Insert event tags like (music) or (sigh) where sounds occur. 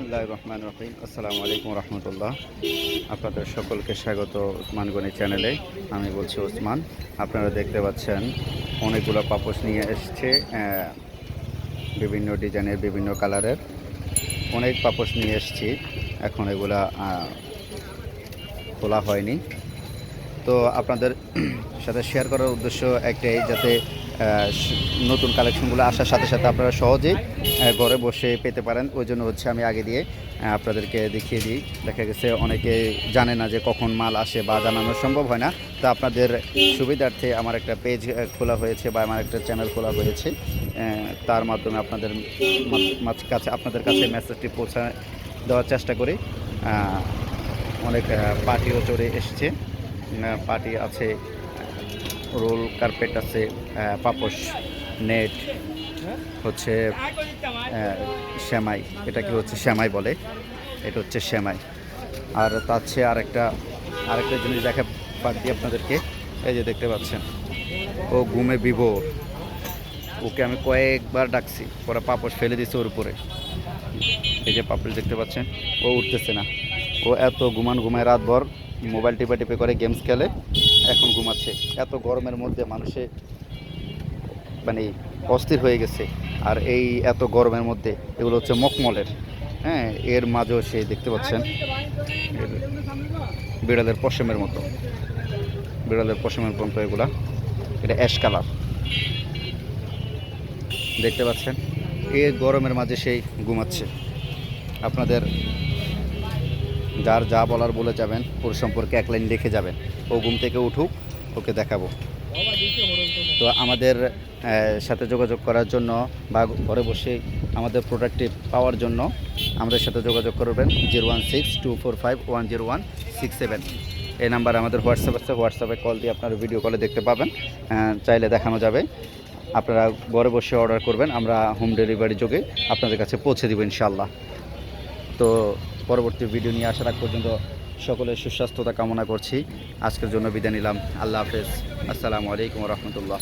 বিসমুল্লাহ রহমান রহিম। আসসালামু আলাইকুম রহমতুল্লাহ। আপনাদের সকলকে স্বাগত ওসমান গনি চ্যানেলে। আমি বলছি ওসমান। আপনারা দেখতে পাচ্ছেন, অনেকগুলো পাপোশ নিয়ে এসছে বিভিন্ন ডিজাইনের, বিভিন্ন কালারের। অনেক পাপোশ নিয়ে এসছি। এখন এগুলা খোলা হয়নি। তো আপনাদের (clears throat) সাথে শেয়ার করার উদ্দেশ্য একটাই যাতে নতুন কালেকশনগুলো আসার সাথে সাথে আপনারা সহজেই ঘরে বসে পেতে পারেন। ওই জন্য হচ্ছে আমি আগে দিয়ে আপনাদেরকে দেখিয়ে দিই। দেখা গেছে অনেকে জানে না যে কখন মাল আসে বা জানানো সম্ভব হয় না। তো আপনাদের সুবিধার্থে আমার একটা পেজ খোলা হয়েছে বা আমার একটা চ্যানেল খোলা হয়েছে। তার মাধ্যমে আপনাদের কাছে আপনাদের কাছে মেসেজটি পৌঁছা দেওয়ার চেষ্টা করি। অনেক পার্টিও চড়ে এসেছে। পার্টি আছে, রোল কার্পেট আছে পাপোশ, নেট, হচ্ছে শ্যামাই এটা কি হচ্ছে শ্যামাই বলে, এটা হচ্ছে শ্যামাই আর তার চেয়ে আরেকটা আরেকটা জিনিস দেখা পাচ্ছি আপনাদেরকে, এই যে দেখতে পাচ্ছেন, ও ঘুমে বিভোর। ওকে আমি কয়েকবার ডাকছি পরে পাপোশ ফেলে দিচ্ছে ওর উপরে। এই যে পাপড়ি দেখতে পাচ্ছেন, ও উঠতেছে না। ও এত ঘুমান, ঘুমায় রাতভর মোবাইল টিপে টিপে করে গেমস খেলে, এখন ঘুমাচ্ছে। এত গরমের মধ্যে মানুষে মানে অস্থির হয়ে গেছে। আর এই এত গরমের মধ্যে এগুলো হচ্ছে মকমলের হ্যাঁ এর মাঝেও সে দেখতে পাচ্ছেন বিড়ালের পশমের মতো। বিড়ালের পশমের মতো এগুলা। এটা অ্যাশ কালার। দেখতে পাচ্ছেন? এই গরমের মাঝে সেই ঘুমাচ্ছে। আপনাদের যার যা বলার বলে যাবেন, ওর সম্পর্কে এক লাইন লিখে যাবেন। ও ঘুম থেকে উঠুক, ওকে দেখাবো। তো আমাদের সাথে যোগাযোগ করার জন্য বা ঘরে বসে আমাদের প্রোডাক্টটি পাওয়ার জন্য আমাদের সাথে যোগাযোগ করবেন zero one six two four five one zero one six seven. এই নাম্বার আমাদের হোয়াটসঅ্যাপ আছে, হোয়াটসঅ্যাপে কল দিয়ে আপনারা ভিডিও কলে দেখতে পাবেন। চাইলে দেখানো যাবে। আপনারা ঘরে বসে অর্ডার করবেন, আমরা হোম ডেলিভারি যোগে আপনাদের কাছে পৌঁছে দেবো ইনশাল্লাহ তো পরবর্তী ভিডিও নিয়ে আসার আগ পর্যন্ত সকলের সুস্বাস্থ্যতা কামনা করছি। আজকের জন্য বিদায় নিলাম। আল্লাহ হাফেজ। আসসালামু আলাইকুম রহমতুল্লাহ।